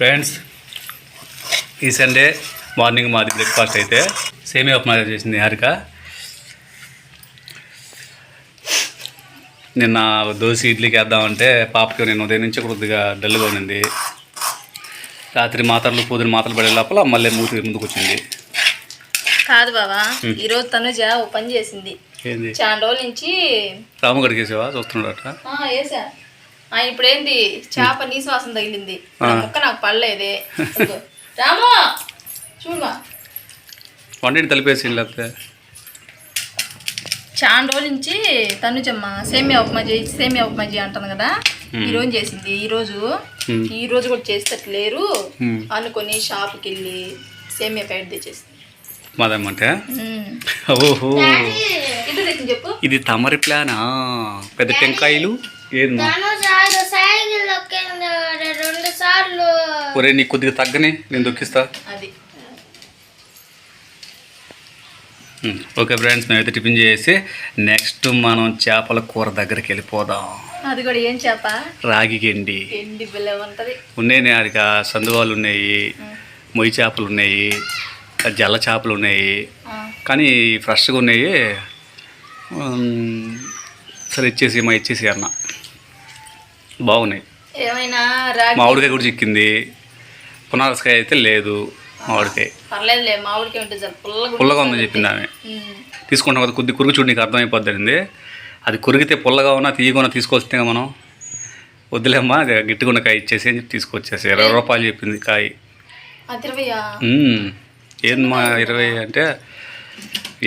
Friends ఈ Sunday morning మాది breakfast అయితే సేమియా ఉప్మా చేసింది హారిక. నిన్న దోశ ఇడ్లీకి వేద్దామంటే పాపకి నేను ఉదయం నుంచి కొద్దిగా డల్గా ఉన్నింది. రాత్రి మాత్రలు పొద్దున మాత్రలు పడే లోపల మళ్ళీ మూతి ముందుకు వచ్చింది. కాదు బావా ఈరోజు తనుజ ఓ పని చేసింది. చాలా రోజుల నుంచి రాము గడిగేసావా చూస్తున్నాడట. ఆ, వేసా ఆ, ఇప్పుడేంటి చేప నీ శ్వాసం తగిలింది. ముక్క నాకు పడలేదే. రాము! చూడమా వంటిని తలిపేసి లేకపోతే చాలా రోజుల నుంచి తనుజమ్మ సేమియా ఉప్మా చేయి సేమియా ఉప్మా చేయి అంటాను కదా. ఈ రోజు చేసింది. ఈ రోజు. ఈ రోజు కూడా చేసేటట్టు లేరు Hmm. అనుకొని షాప్కి వెళ్ళి సేమియా ప్యాకెట్ తెచ్చేసింది. మాదమ్మంటే. ఓహో. ఇది తమరి ప్లానా? పెద్ద టెంకాయలు? ఏంది? రెండు సార్లు. ఒరే నీకు కొద్దిగా తగ్గని నేను దొక్కిస్తా. అది. ఓకే ఫ్రెండ్స్ మేమైతే టిఫిన్ చేసి నెక్స్ట్ మనం చేపల కూర దగ్గరికి వెళ్ళిపోదాం. అది కూడా ఏం చేప? రాగి గెండి. ఉన్నాయి అదిక సందువాలు ఉన్నాయి మొయ్యి చేపలు ఉన్నాయి జల్ల చేపలు ఉన్నాయి. కానీ ఫ్రెష్గా ఉన్నాయి. సరే ఇచ్చేసి మా ఇచ్చేసి అన్న. బాగున్నాయి. ఏమైనా మామిడికాయ కూడా చిక్కింది. పునారసకాయ అయితే లేదు మామిడికాయ. పర్లేదులే మామిడికాయ ఉంటుంది సార్ పుల్లగా పుల్లగా ఉందని చెప్పింది ఆమె. తీసుకుంటాం కదా కొద్ది కురుగు చూడు నీకు అర్థమైపోద్దండి అది కొరిగితే పుల్లగా ఉన్నా తీయకుండా తీసుకొస్తే మనం వద్దులేమ్మా అది గిట్టుకున్న కాయ ఇచ్చేసి అని చెప్పి తీసుకొచ్చేసి ఇరవై రూపాయలు చెప్పింది కాయ. ఏందమ్మా ఇరవై అంటే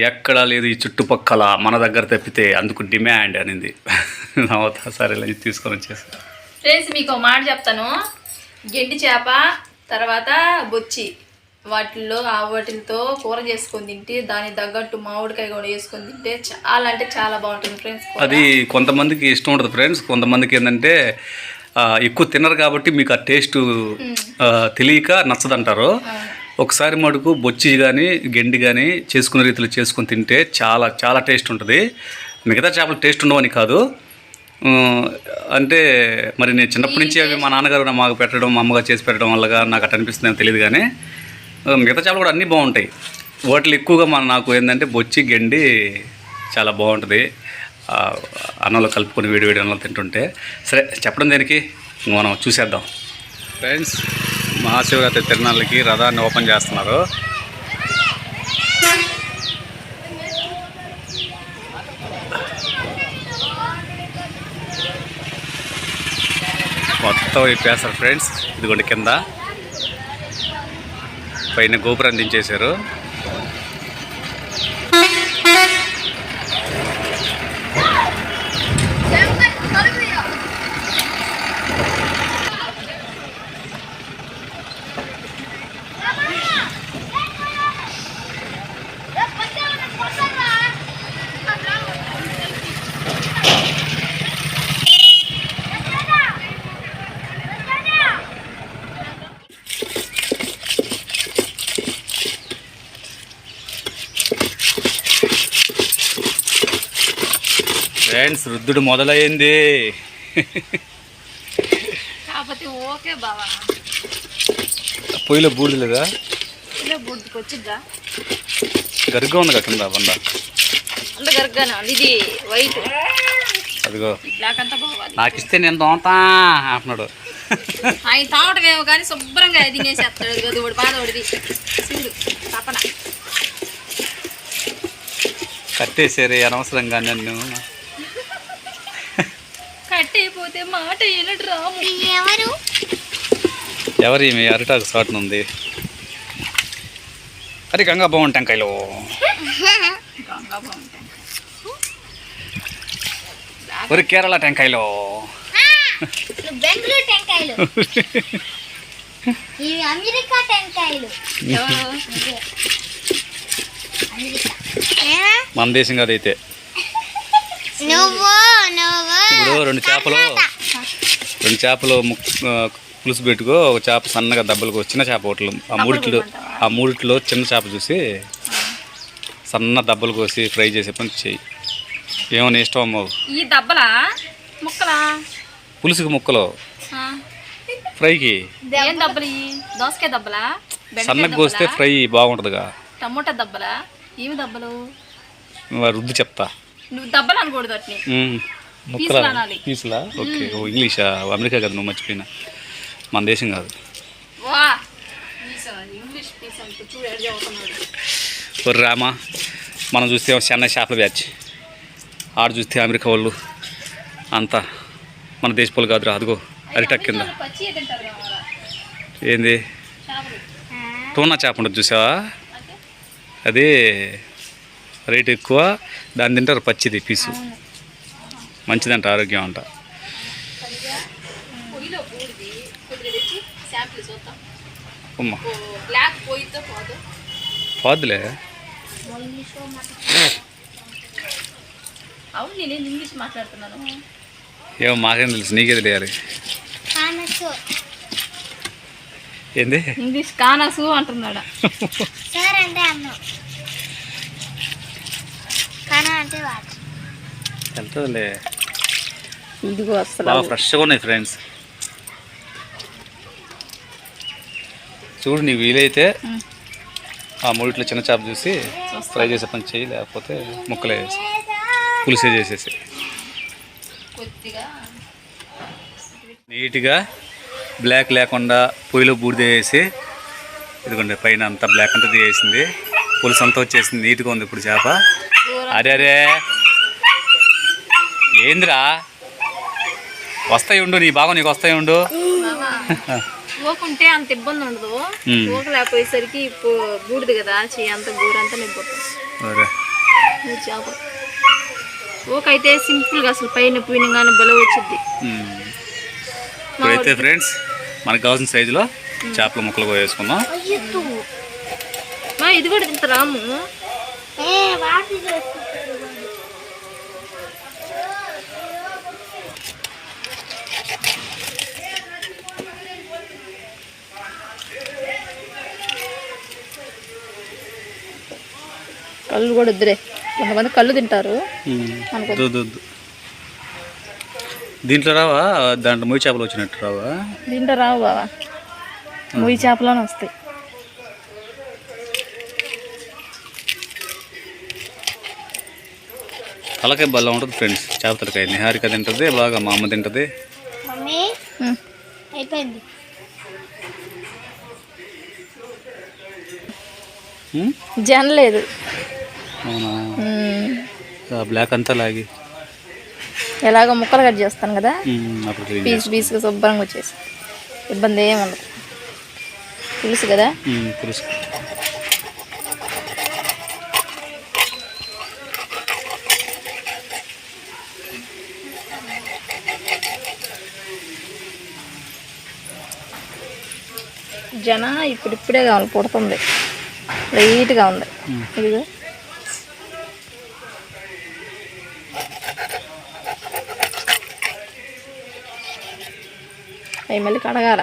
ఎక్కడా లేదు ఈ చుట్టుపక్కల మన దగ్గర తప్పితే అందుకు డిమాండ్ అనింది. అవుతా సరే తీసుకొని వచ్చేసి. ఫ్రెండ్స్ మీకు మాట చెప్తాను. గెండి చేప తర్వాత బొచ్చి. వాటిల్లో ఆ వాటితో కూర చేసుకొని తింటే దానికి తగ్గట్టు మామిడికాయ కూడా వేసుకొని తింటే చాలా అంటే చాలా బాగుంటుంది ఫ్రెండ్స్ అది కొంతమందికి ఇష్టం ఉంటుంది ఫ్రెండ్స్. కొంతమందికి ఏంటంటే ఎక్కువ తినరు కాబట్టి మీకు ఆ టేస్ట్ ఆ, తెలియక నచ్చదంటారు. ఒకసారి మటుకు బొచ్చి కానీ గెండి కానీ చేసుకునే రీతిలో చేసుకొని తింటే చాలా చాలా టేస్ట్ ఉంటుంది. మిగతా చేపలు టేస్ట్ ఉండవని కాదు. అంటే మరి నేను చిన్నప్పటి నుంచి అవి మా నాన్నగారు మాకు పెట్టడం మా అమ్మగారు చేసి పెట్టడం వల్లగా నాకు అట్లా అనిపిస్తుందేమో తెలియదు కానీ మిగతా చేపలు కూడా అన్నీ బాగుంటాయి. వాటిలో ఎక్కువగా మన నాకు ఏంటంటే బొచ్చి గెండి చాలా బాగుంటుంది. అన్నంలో కలుపుకొని వేడి వేడి అన్నంలో తింటుంటే. సరే చెప్పడం దేనికి? మనం చూసేద్దాం. ఫ్రెండ్స్ మహాశివరాత్రి తిరునాళ్ళకి రథాన్ని ఓపెన్ చేస్తున్నారు. మొత్తం ఇప్పేస్తారు ఫ్రెండ్స్ ఇదిగోండి కింద. పైన గోపురం దించేశారు. ఫ్రెండ్స్ మొదలైంది. కాకపోతే ఓకే బావా. పొయ్యిలో బూడిద లేదా? వచ్చిద్దా? గరిగ్గా ఉంది కదా బండ? అంత గరగ్గానే? ఇది వైట్. అదిగో. నాకు ఇస్తే నేను తోముతా అంటున్నాడు. ఆయన తావటమేమో కానీ శుభ్రంగా తినేసేస్తాడు. బాధ చూడు తపన. అనవసరంగా నన్ను. కట్టయిపోతే మాట ఏనట్టు రాము. ఎవరు? ఎవరు ఈమె అరిటాకు సాటున ఉంది అది గంగా బాగుంది టెంకాయలు. ఒరి కేరళ టెంకాయలు. బెంగళూరు టెంకాయలు. ఇవి అమెరికా టెంకాయలు? మన దేశం కాదు అయితే నువ్వు నువ్వు ఇప్పుడు రెండు చేపలు రెండు చేపలు పులుసు పెట్టుకో ఒక చేప సన్నగా దెబ్బలకు చిన్న చేప ఒకటి ఆ మూడిట్లో ఆ మూడిట్లో చిన్న చేప చూసి సన్న దెబ్బలు కోసి ఫ్రై చేసే పని చెయ్యి. ఏమని ఇష్టం అమ్మవు ఈ దెబ్బలా? ముక్కలా? పులుసుకి ముక్కలు. ఫ్రైకి. దోసకాయ దెబ్బలా? సన్నగా కోస్తే? ఫ్రై బాగుంటుందిగా. టమోటా దెబ్బలా? ఏమి దెబ్బలు? రుద్దు చెప్తా. నువ్వు దెబ్బలు అనకూడదు వాటిని మ్మ్. పీసులు ముక్కలా అనాలి. పీసులా? ఓకే. ఓ ఇంగ్లీషా? అమెరికా కదా నువ్వు మర్చిపోయినా. మన దేశం కాదు. వా. ఇంగ్లీష్ పీస్ చూడు రామా మనం చూస్తే చెన్నై చేపల బ్యాచ్. ఆడు చూస్తే అమెరికా వాళ్ళు. అంతా. మన దేశ వాళ్ళు కాదురా అదిగో అరిటక్ కింద. ఏంది? టూనా చేప ఉంటుంది చూసావా? అది రేట్ ఎక్కువ దాన్ని తింటారు పచ్చిది పీసు. మంచిదంట ఆరోగ్యం అంట. పోద్దులే. ఏమో మాకేం తెలుసు నీకే తెలియాలి. కానసు. ఏంది? ఇంగ్లీష్ కానసు అంటున్నాడా సార్ అంటే అమ్మ కాన అంటే వాటర్ వెళ్తుందిలే ఇదిగో అసలు బాగా ఫ్రెష్గా ఉన్నాయి ఫ్రెండ్స్. చూడు నీకు వీలైతే. ఆ మూడిట్లో చిన్న చేప చూసి ఫ్రై చేసే పని చేయి లేకపోతే ముక్కలే పులిసే చేసేసి. కొద్దిగా నీట్గా బ్లాక్ లేకుండా పొయ్యిలో బూడిద వేసి ఇదిగోండి పైన అంతా బ్లాక్ అంతా తీసేసింది. పులుసు అంతా వచ్చేసింది నీట్గా ఉంది ఇప్పుడు చేప. అరే అరే. ఏందిరా? వస్తాయి ఉండు నీ బాగా నీకు వస్తాయి ఉండు. ఊకుంటే అంత ఇబ్బంది ఉండదు. ఊక లేకపోయేసరికి బూడిది కదా చెయ్యి అంత గూరంతా మూడు చేపలు ఊకైతే సింపుల్గా అసలు పైన పోయిన కానీ బలం వచ్చింది. ఇప్పుడైతే ఫ్రెండ్స్ మనకు కావాల్సిన సైజులో చేపల ముక్కలు వేసుకుందాం. ఇది కూడా తింట కళ్ళు కూడా వద్దురే కొంతమంది కళ్ళు తింటారు. దీంట్లో రావా? దాంట్లో మొయ్యి చేపలు వచ్చినట్టు రావా? తింటా రావు బావా. మొయ్యి చేపలోనే వస్తాయి. తలకాయ బల్ల ఉంటుంది ఫ్రెండ్స్. చేప తలకాయ. నిహారిక తింటుంది బాగా మా అమ్మ తింటుంది. అయిపోయింది? జనలేదు. బ్లాక్ అంతా లాగి. ఎలాగో ముక్కలు కట్ చేస్తాను కదా? పీస్ పీస్గా శుభ్రంగా వచ్చేసి. ఇబ్బంది ఏమి ఉండదు. తెలుసు కదా? పులుసు. జన ఇప్పుడిప్పుడే కావాలి పుడుతుంది. లైట్గా ఉంది. మ్. అవి మళ్ళీ కడగాల.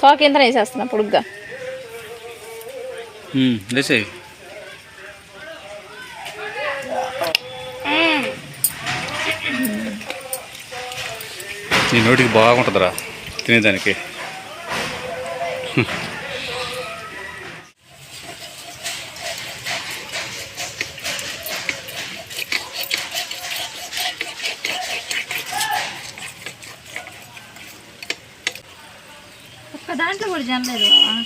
తోక ఎంత వేసేస్తున్నా పొడుగ్గా. వేసేయ్. నీ నోటికి బాగుంటుందిరా తినేదానికి ఒక్క దాంట్లో కూడా జనలేదు మ్మ్,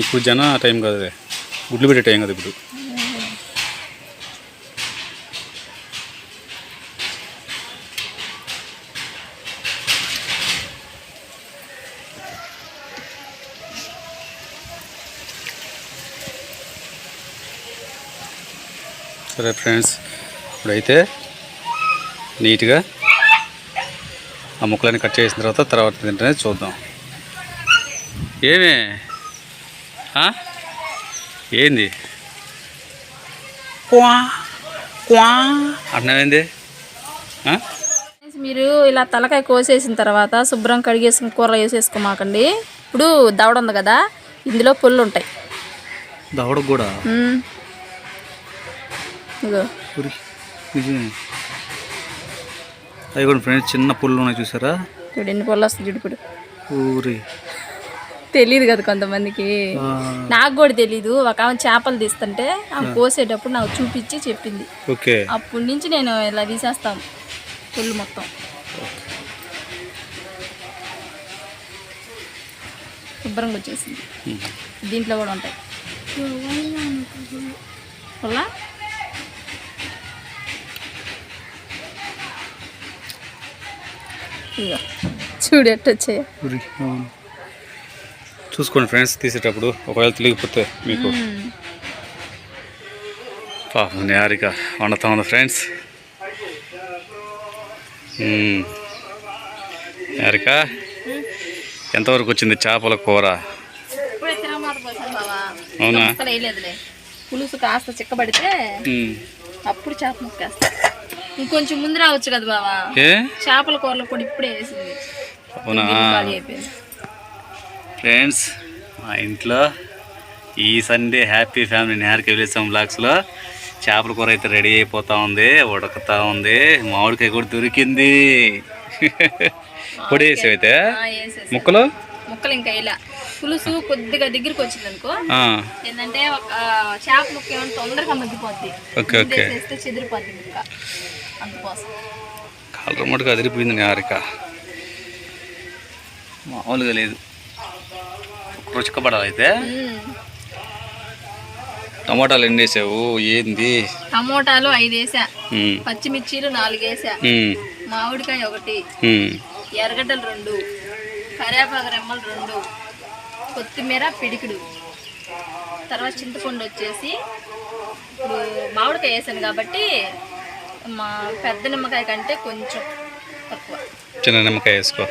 ఇప్పుడు జన టైం కాదు అదే. గుడ్లు పెట్టే టైం కదా ఇప్పుడు. సరే ఫ్రెండ్స్ ఇప్పుడైతే నీట్గా ఆ ముక్కలన్నీ కట్ చేసిన తర్వాత తర్వాత తింటేనే చూద్దాం. ఏమే? ఏంది? ఆ? మీరు ఇలా తలకాయ కోసేసిన తర్వాత శుభ్రం కడిగేసుకుని కూర వేసేసుకోమాకండి. ఇప్పుడు దవడ ఉంది కదా ఇందులో పుల్లు ఉంటాయి దవడకు కూడా? అవి కూడా ఫ్రెండ్స్ చిన్న పుల్లు ఉన్నాయి చూసారా? చూడు ఎన్ని పొల్లు వస్తుంది చూడు ఇప్పుడు. ఊరి తెలియదు కదా కొంతమందికి. నాకు కూడా తెలీదు. ఒక ఆమె చేపలు తీస్తుంటే ఆమె కోసేటప్పుడు నాకు చూపించి చెప్పింది. ఓకే. అప్పటి నుంచి నేను ఇలా తీసేస్తాం పుల్లు మొత్తం. శుభ్రంగా వచ్చేసింది. దీంట్లో కూడా ఉంటాయి. పుల్ల ఇదిగో చూడు ఎట్ట వచ్చాయో ఊరి, అవును. చూసుకోండి ఫ్రెండ్స్ తీసేటప్పుడు. ఒకవేళ తెలియకపోతే మీకు. పాపం నిహారిక వండుతా ఉంది ఫ్రెండ్స్. నిహారిక ఎంతవరకు వచ్చింది చేపల కూర? అవునా? పులుసు కాస్త చిక్కబడితే. అప్పుడు చేప ముక్కేస్తా. ఇంకొంచెం ముందు రావచ్చు కదా బావా. చేపల కూరలో కూడా ఇప్పుడే వేసింది. అవునా? ఫ్రెండ్స్ మా ఇంట్లో ఈ Sunday happy family Niharika village బ్లాగ్స్లో. చేపల కూర అయితే రెడీ అయిపోతా ఉంది ఉడకతా ఉంది మామిడికాయ కూడా దొరికింది. పొడి వేసావు అయితే. ముక్కలు? ముక్కలు ఇంకా ఇలా. పులుసు కొద్దిగా దగ్గరికి వచ్చింది అనుకో. ఏంటంటే చేప ముక్క ఏమైనా తొందరగా మగ్గిపోద్ది. Okay okay. చెదిరిపోద్ది అందుకోసం. కాలర మటుకు అదిరిపోయింది నిహారిక. మామూలుగా లేదు. రుచికపడాలి అయితే. టమాటాలు ఎన్ని వేసావు ఏంది? టమోటాలు ఐదు వేసా పచ్చిమిర్చీలు నాలుగు వేసా మామిడికాయ ఒకటి. ఎర్రగడ్డలు రెండు. కరివేపాకు రెమ్మలు రెండు. కొత్తిమీర పిడికిడు. తర్వాత చింతపండు వచ్చేసి ఇప్పుడు మామిడికాయ వేసాను కాబట్టి మా పెద్ద నిమ్మకాయ కంటే కొంచెం తక్కువ. చిన్న నిమ్మకాయ వేసుకో.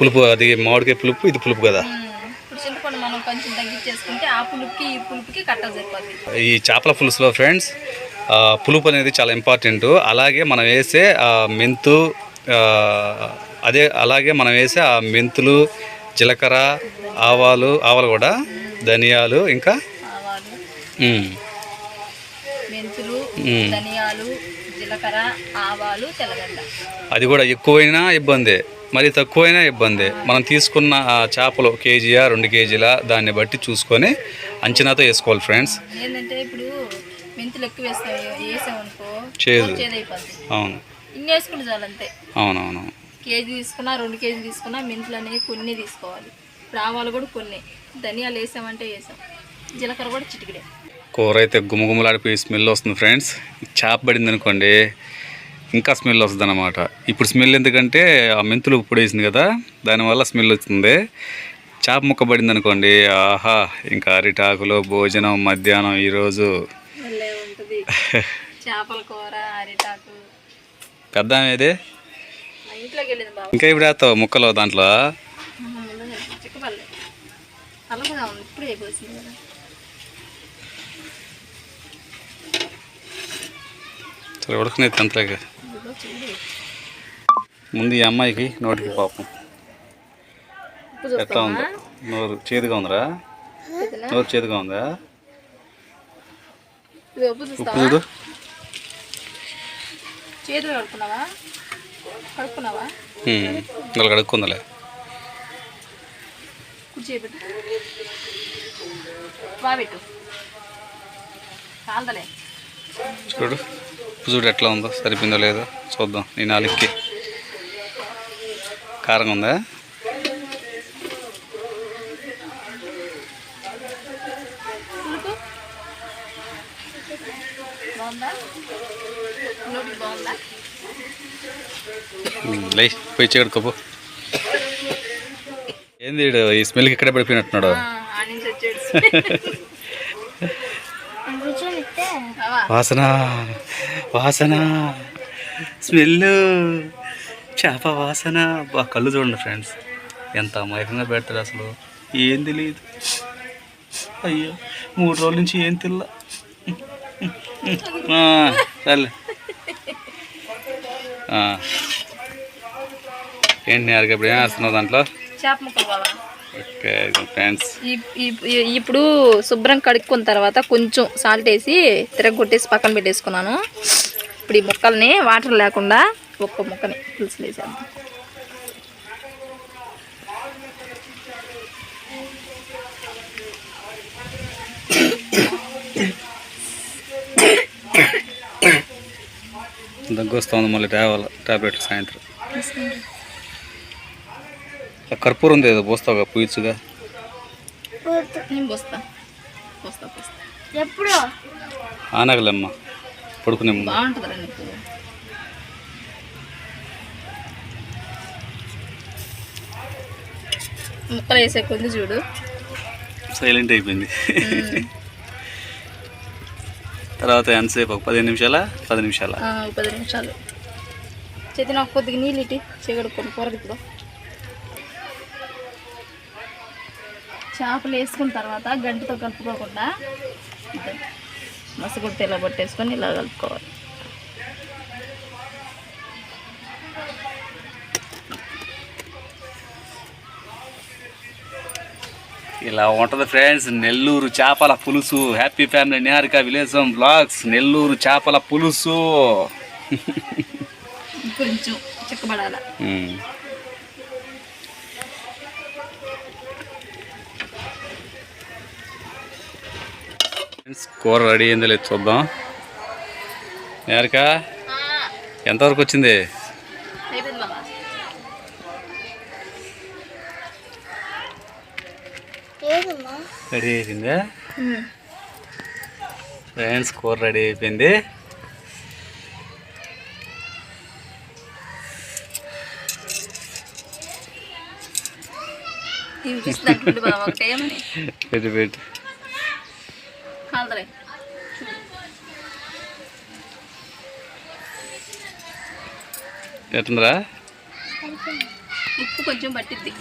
పులుపు అది మామిడికాయ పులుపు ఇది పులుపు కదా. మ్మ్. ఇప్పుడు చింతపండు మనం కొంచెం తగ్గించేసుకుంటే ఆ పులుపుకి ఈ పులుపుకి కట్ట సరిపోద్ది. ఈ చేపల పులుసులో ఫ్రెండ్స్ పులుపు అనేది చాలా ఇంపార్టెంట్. అలాగే మనం వేసే మెంతు అదే అలాగే మనం వేసే ఆ మెంతులు జీలకర్ర ఆవాలు ఆవాలు కూడా ధనియాలు ఇంకా? ఆవాలు. ఉమ్, మెంతులు మ్మ్. ధనియాలు జీలకర్ర ఆవాలు తెల్లగడ్డ. అది కూడా ఎక్కువైనా ఇబ్బందే. మరి తక్కువైనా ఇబ్బందే. మనం తీసుకున్న ఆ చేపలు కేజీయా రెండు కేజీల దాన్ని బట్టి చూసుకొని అంచనాతో వేసుకోవాలి ఫ్రెండ్స్. ఏంటంటే ఇప్పుడు మెంతులు ఎక్కువ చేదు. అవును. ఇన్ని వేసుకుంటే చాలు అంతే. అవునవును. కేజీ తీసుకున్నా రెండు కేజీ తీసుకున్నా మెంతులు అనేవి కొన్ని తీసుకోవాలి. ఆవాలు కూడా కొన్ని. ధనియాలు వేసామంటే వేసాం. జీలకర్ర కూడా చిటికిడే. కూర అయితే గుమగుమలాడిపోయి స్మెల్ వస్తుంది ఫ్రెండ్స్. చేప పడింది అనుకోండి ఇంకా స్మెల్ వస్తుంది అనమాట ఇప్పుడు స్మెల్ ఎందుకంటే ఆ మెంతులు పొడి వేసింది కదా దానివల్ల స్మెల్ వస్తుంది చేప ముక్క పడింది అనుకోండి ఆహా ఇంకా అరిటాకులో భోజనం మధ్యాహ్నం ఈరోజు మళ్ళీ ఉంటుంది. చేపల కూర అరిటాకు. పెద్ద ఏదే? ఇంకా ఇప్పుడు వేస్తావు ముక్కలు దాంట్లో? సరే అంతలాగా ముందు ఈ అమ్మాయికి నోటికి పాపం ఎట్లా ఉందో? నోరు చేదుగా ఉందిరా? నోరు చేదుగా ఉందా? ఉప్పు చూడు. చేతులు కడుక్కున్నావా? కడుక్కున్నావా? ఇలా కడుక్కుందలే. బాగా పెట్టు. చూడు. చూడు ఎట్లా ఉందో సరిపోయిందో లేదో చూద్దాం. నీ నాలుగుకి కారంగా ఉందా? లే పోయి చెడుకోపో ఏంది ఈడు ఈ స్మెల్కి ఇక్కడే పడిపోయినట్టున్నాడు? వాసన. వాసన. స్మెల్ చేప వాసన. బా కళ్ళు చూడండి ఫ్రెండ్స్. ఎంత అమాయకంగా పెడతాడు అసలు. ఏం తెలియదు. అయ్యో మూడు రోజుల నుంచి ఏం తిల్లా సర్లే. ఏంటి నేరుగా ఇప్పుడు ఏం వేస్తున్నావు దాంట్లో ఓకే ఫ్రెండ్స్. ఇప్పుడు శుభ్రం కడుక్కున్న తర్వాత కొంచెం సాల్ట్ వేసి తిరగొట్టేసి పక్కన పెట్టేసుకున్నాను. ఇప్పుడు ఈ ముక్కల్ని వాటర్ లేకుండా ఒక్క ముక్కని పులుసులు వేసేద్దాం. దగ్గు వస్తుంది మళ్ళీ తేవాలి టాబ్లెట్లు సాయంత్రం. కర్పూరం ఉంది ఏదో పోస్తావుగా పూయిచ్చుగా? నేను పోస్తా. పోస్తా పోస్తా. ఎప్పుడు? ఆనగలమ్మ. పడుకునే ముందు. ముక్కలు వేసే కొద్ది చూడు. సైలెంట్ అయిపోయింది. తర్వాత ఎంతసేపు? ఒక పదిహేను నిమిషాల? పది నిమిషాల? పది నిమిషాలు. చేతి నాకు కొద్దిగా నీళ్ళు ఇటు చెగడుకొని కూరకి ఇప్పుడు. చేపలు వేసుకున్న తర్వాత గంటతో కలుపుకోకుండా మసగుడితే ఇలా పట్టేసుకొని ఇలా కలుపుకోవాలి. ఇలా ఉంటుంది ఫ్రెండ్స్ నెల్లూరు చేపల పులుసు. Happy family Niharika village blogs Nellore చేపల పులుసు. కొంచెం చిక్కబడాల? ఫ్రెండ్స్ కూర రెడీ అయిందో లేదు చూద్దాం. నిహారిక ఎంతవరకు వచ్చింది? రెడీ అయిపోయిందా? ఫ్రెండ్స్ కూర రెడీ అయిపోయింది. పెట్టి పెట్టి కాదరే ఎట్టుందిరా? ఉప్పు కొంచెం పట్టిద్ది.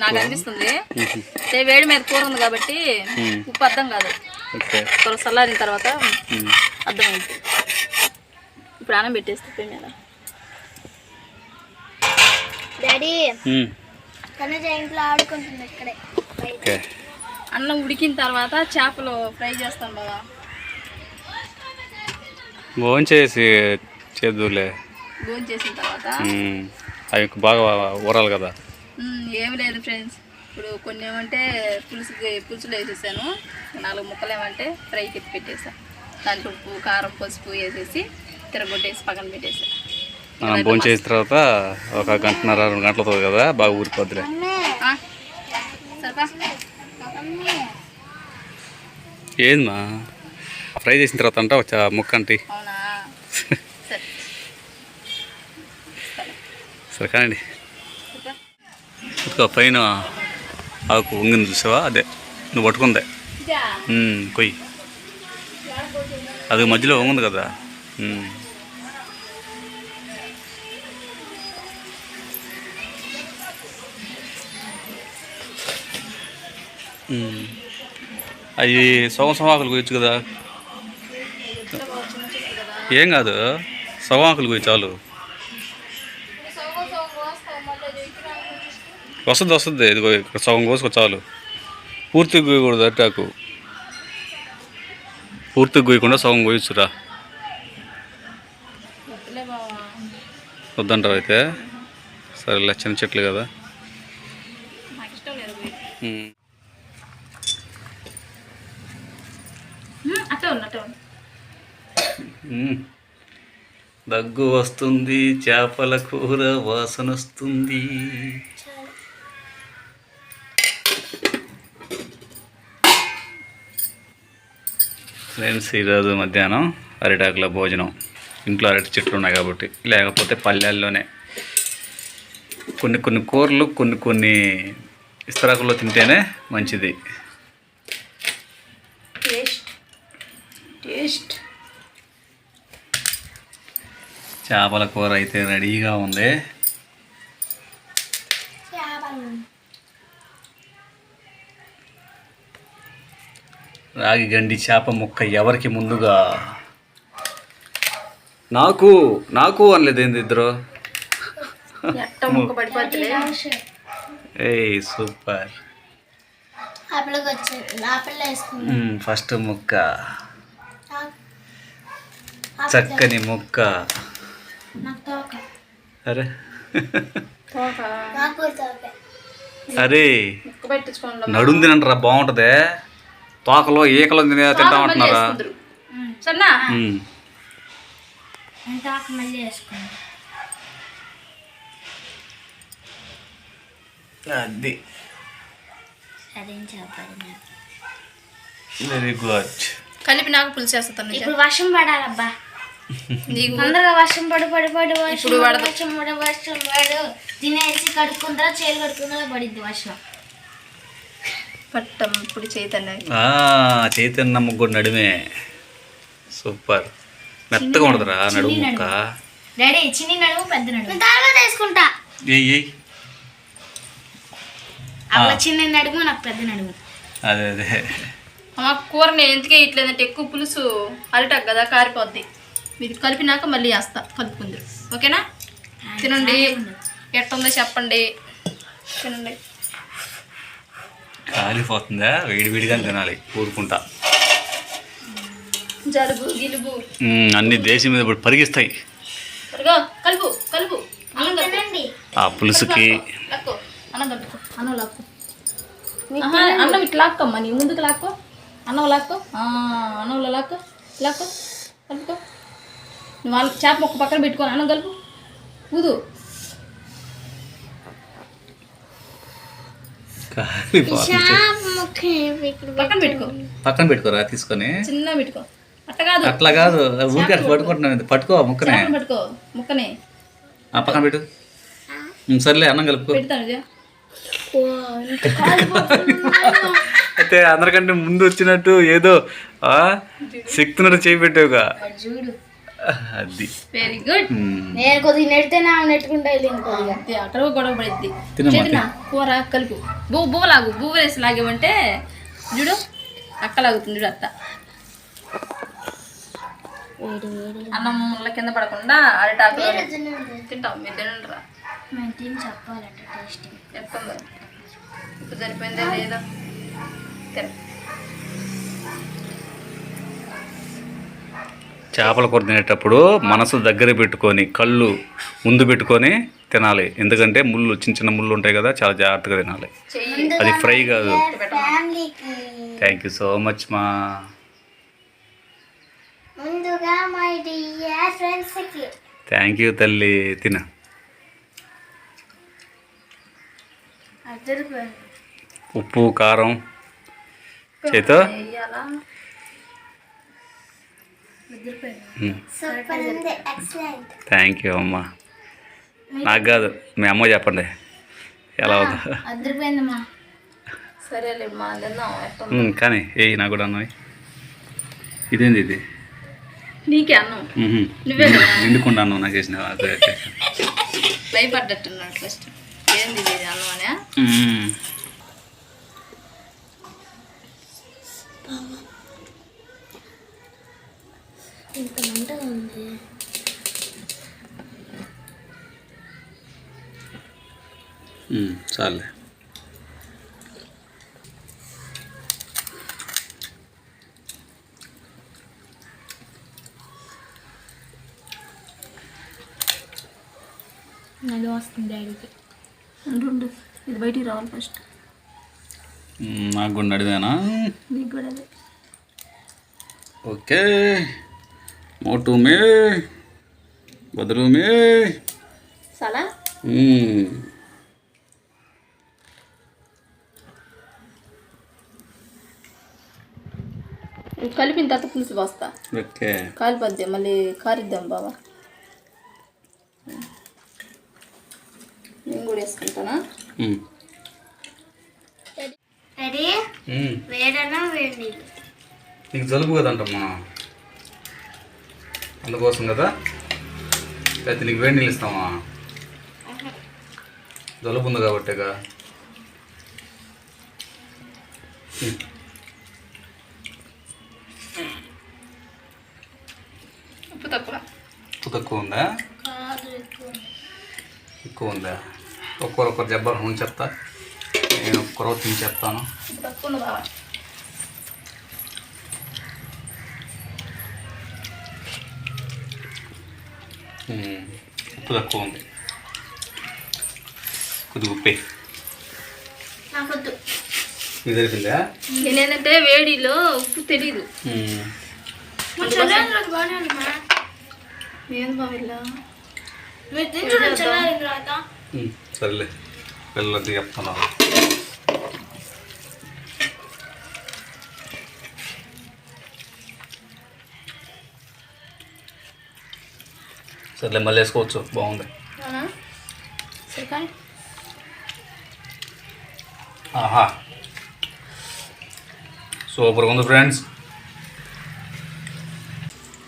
నాకు అనిపిస్తుంది. వేడి మీద కూర ఉంది కాబట్టి. ఉప్పు అర్థం కాదు. కూర చల్లారిన తర్వాత. అర్థమైంది. ఇప్పుడు అన్నం పెట్టేస్తే మీద డాడీ ఇంట్లో ఆడుకుంటుంది ఇక్కడే. అన్నం ఉడికిన తర్వాత చేపలు ఫ్రై చేస్తాను బాబా భోంచేసి చేద్దులే భోజనం చేసిన తర్వాత. అవి బాగా ఊరాలి కదా. ఏమి లేదు ఫ్రెండ్స్. ఇప్పుడు కొన్ని ఏమంటే పులుసు పులుసులో వేసేసాను. నాలుగు ముక్కలు ఏమంటే ఫ్రైకి ఎత్తి పెట్టేసాను దాంట్లో ఉప్పు కారం పసుపు వేసేసి తిరగొట్టేసి పక్కన పెట్టేసా. మనం భోంచేసిన తర్వాత ఒక గంటన్నర రెండు గంటలు అవుతుంది కదా బాగా ఊరిపోద్దులే ఏందమ్మా ఫ్రై చేసిన తర్వాత అంట ఒక ముక్క అంటే అవునా సరే సరే కానండి పైన ఆకు ఉంగింది చూసావా? అదే. నువ్వు పట్టుకుందే. కొయ్యి. అది మధ్యలో వంగుంది కదా. అవి సగం ఆకులు కొయ్యచ్చు కదా. ఏం కాదు. సగం ఆకులు కొయ్యి చాలు. వస్తుంది వస్తుంది ఇదిగో ఇక్కడ సగం కోసుకో చాలు. పూర్తిగా కొయ్యకూడదు అట్టాకు పూర్తిగా కొయ్యకుండా సగం బావా. వద్దంటారు అయితే? సరేలే చిన్న చెట్లు కదా. దగ్గు వస్తుంది చేపల కూర వాసన ఫ్రెండ్స్ ఈరోజు మధ్యాహ్నం అరిటాకుల భోజనం. ఇంట్లో అరటి చెట్లు ఉన్నాయి కాబట్టి లేకపోతే పల్లెల్లోనే. కొన్ని కొన్ని కూరలు కొన్ని కొన్ని ఇస్తరాకుల్లో తింటేనే మంచిది. చేపల కూర అయితే రెడీగా ఉంది. రాగి గండి చేప ముక్క ఎవరికి ముందుగా? నాకు నాకు అనలేదు ఏంది ఇద్దరు? ఎట్ట ముక్క పడిపోతులే ఏయ్ సూపర్. ఫస్ట్ ముక్క. చక్కని ముక్క. అరే. అరే. ముక్క పెట్టించుకోండి. నడుం తినంటారా బాగుంటదే. తోకలో ఈకలో సరేనా? మళ్ళీ వేసుకుంది అది. వెరీ గుడ్ కలిపి నాకు పులుసు వేస్తాను ఇప్పుడు వర్షం పడాలబ్బా. నీకు? తొందరగా వర్షం పడి పడి పడి వర్షం ఇప్పుడు పడి. వర్షం పడి వర్షం పడు. తినేసి కడుక్కుందా చేలు కడుక్కుందా పడిద్ది వర్షం. పట్టం ఇప్పుడు చైతన్య. ఆ, చైతన్య ముగ్గురు నడుమే. సూపర్. మెత్తగా ఉండదురా నడుము. ముక్క. డాడీ చిన్ని నడుము పెద్ద నడుము. తర్వాత వేసుకుంటా ఏయ్ ఏయ్. అవ్వ చిన్న నడుము నాకు పెద్ద నడుము. అదే అదే. మా కూర నేను ఎందుకే ఇట్లేదంటే ఎక్కువ పులుసు అరిటాకు కదా కారిపోద్ది. మీరు కలిపినాక మళ్ళీ వేస్తా కలుపుకుందరు. ఓకేనా? తినండి. ఎట్టుందో చెప్పండి. తినండి. కాలిపోతుందా? వేడి వేడిగా తినాలి. ఊరుకుంటా జలుబు గిలుబు. అన్ని దేశం మీద ఇప్పుడు పరిగిస్తాయి. కలుపు కలుపు. ఆ పులుసుకి లక్కు అన్నం కలుపుకో అన్నం లాక్కో. ఆహా, అన్నం ఇట్లా లాక్కమ్మా నీ ముందుకు లాక్కో. అన్నం లాక్కో. ఆ, అన్నంలో లాక్కో లాక్కో. కలుపుకో. వాళ్ళ చేప మొక్క పక్కన పెట్టుకొని అన్నం కలుపు. ఊదు. పక్కన పెట్టుకో. పక్కన పెట్టుకోరా తీసుకొని. చిన్న పెట్టుకో. అట్లా కాదు. ఊరికే అట్లా పట్టుకుంటున్నాను పట్టుకో ముక్కనే? పట్టుకో. ముక్కనే. ఆ పక్కన పెట్టు. సర్లే అన్నం కలుపుకో. అయితే అందరికంటే ముందు వచ్చినట్టు ఏదో ఆ శక్తినట్టు చేయి పెట్టావుగా. చూడు. అది. Very good hmm. నేను కొద్దిగా నెడితేనే ఆమె నెట్టుకుంటా వెళ్ళింది అక్కడ గొడవ పడిద్ది చేతినా కూర కలుపు. బువ్వ బువ్వ లాగు బువ్వ వేసి లాగేమంటే చూడు అక్క లాగుతుంది చూడు అత్త. అన్నం ముళ్ళ కింద పడకుండా అరిటాకు తింటాం మీరు తినండిరా. మేము తిని చెప్పాలంట టేస్ట్. ఎట్టుందో ఇప్పుడు సరిపోయిందా లేదా? తిన. చేపల కూర తినేటప్పుడు మనసు దగ్గర పెట్టుకొని కళ్ళు ముందు పెట్టుకొని తినాలి. ఎందుకంటే ముళ్ళు చిన్న చిన్న ముళ్ళు ఉంటాయి కదా చాలా జాగ్రత్తగా తినాలి. అది ఫ్రై కాదు. థ్యాంక్ యూ సో మచ్ మా థ్యాంక్ యూ తల్లి. తిన. ఉప్పు కారం. చేతో చెయ్యాలా సూపర్ ఉంది ఎక్సలెంట్ థ్యాంక్ యూ అమ్మా. నాకు కాదు మీ అమ్మ చెప్పండి. ఎలా ఉందో అద్దరిపోయిందమ్మా. సరేలే మా తిందాం ఎట్టుంది ఉమ్, కానీ ఏ నాకు కూడా అన్నవి. ఇదేంది ఇది? నీకే అన్నం. ఉహుం. నువ్వే కదా? నిండుకుండా అన్నం నాకు వేసిన భయపడ్డట్టున్నాడు ఫస్ట్ ఏంది ఇది అన్నం అనే చాలే నది వస్తుంది డాడీకి. ఉండు ఉండు. ఇది బయటికి రావాలి ఫస్ట్ నాకు కూడా నడివేనా నీకు కూడా అదే. ఓకే. మోటు మే బదులు మే సలా కలిపిన తర్వాత పులుసు పోస్తా. ఓకే. కాలిపోద్ది మళ్ళీ కారిద్దాం బాబా నేను కూడా వేసుకుంటానా? ఉమ్. రెడీ? ఉమ్. వేడన్నా వేడి నీళ్ళు. నీకు జలుబు కదంటమ్మా అందుకోసం కదా. లేకపోతే నీకు వేడి నీళ్ళు ఇస్తామా? జలుబు ఉంది కాబట్టేగా ఉమ్. ఉప్పు తక్కువ తక్కువ ఉందా ఎక్కువ ఎక్కువ ఉందా ఒక్కరు జబ్బర్ హోన్ చెప్తా. నేను కూర తిని చెప్తాను. ఉప్పు తక్కువ ఉంది. కొద్దిగా ఉప్పే. నేనేంటంటే వేడిలో ఉప్పు తెలీదు. ఉమ్, మా చల్లని రోజు బాగానే ఉంది మా ఏం బావ ఇలా మీరు తింటున్నారు చల్లని తర్వాత ఉమ్, సరేలే పిల్లలకి చెప్తాను సర్లే మళ్ళీ వేసుకోవచ్చు బాగుంది అవునా సరే కానీ ఆహా సూపర్గా ఉంది ఫ్రెండ్స్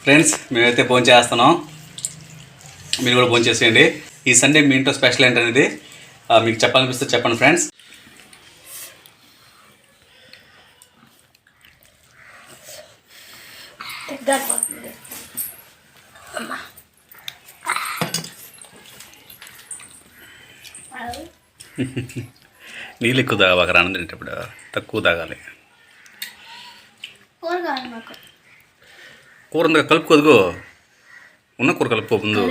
ఫ్రెండ్స్ మేమైతే ఫోన్ చేస్తున్నాం. మీరు కూడా ఫోన్ చేసేయండి. ఈ సండే మీ ఇంట్లో స్పెషల్ ఏంటనేది మీకు చెప్పాలనిపిస్తే చెప్పండి ఫ్రెండ్స్ నీళ్ళు ఎక్కువ తాగబాక రాను తినేటప్పుడు. తక్కువ తాగాలి. కూర ఉందా కలుపుకోదుగో. ఉన్న కూర కలుపుకో ముందు.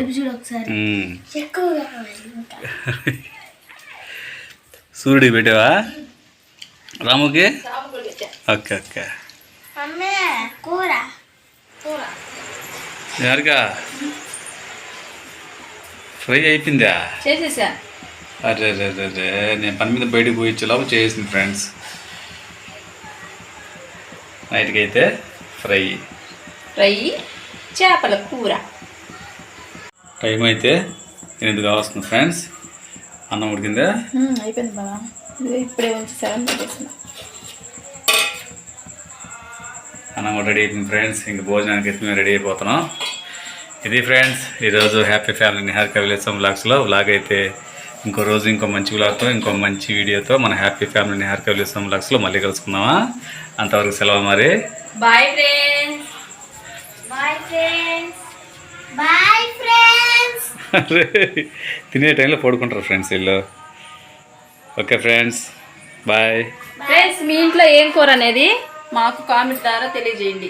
సూర్యుడికి పెట్టావా? రాముకి? Okay okay. అమ్మే కూర. కూర. యారిగా ఫ్రై అయిపోయిందా? చేసేసా. అరే అరే అరే అరే నేను పని మీద బయటకు పోయి వచ్చేలాగా చేసింది ఫ్రెండ్స్. నైట్కి అయితే ఫ్రై. ఫ్రై చేపల కూర. టైం అయితే ఎనిమిది కావస్తుంది ఫ్రెండ్స్. అన్నం ఉడికిందా? అయిపోయింది బాబా ఇదిగో ఇప్పుడే ఉంచేసారని పెట్టేసిన అన్నం కూడా రెడీ అయిపోయింది ఫ్రెండ్స్. ఇంక భోజనానికి అయితే మేము రెడీ అయిపోతున్నాం. ఇది ఫ్రెండ్స్ ఈరోజు హ్యాపీ ఫ్యామిలీ నిహారిక విలేసం వ్లాగ్స్లో. వ్లాగ్ అయితే ఇంకో రోజు ఇంకో మంచి వ్లాగ్తో ఇంకో మంచి వీడియోతో మన హ్యాపీ ఫ్యామిలీ నిహారిక విలేసం వ్లాగ్స్లో మళ్ళీ కలుసుకుందామా? అంతవరకు సెలవు మరి. Bye friends. Bye friends bye friends అరే తినే టైంలో పడుకుంటారు ఫ్రెండ్స్ వీళ్ళు. ఓకే ఫ్రెండ్స్ బాయ్ ఫ్రెండ్స్ మీ ఇంట్లో ఏం కూర అనేది మాకు కామెంట్ ద్వారా తెలియజేయండి.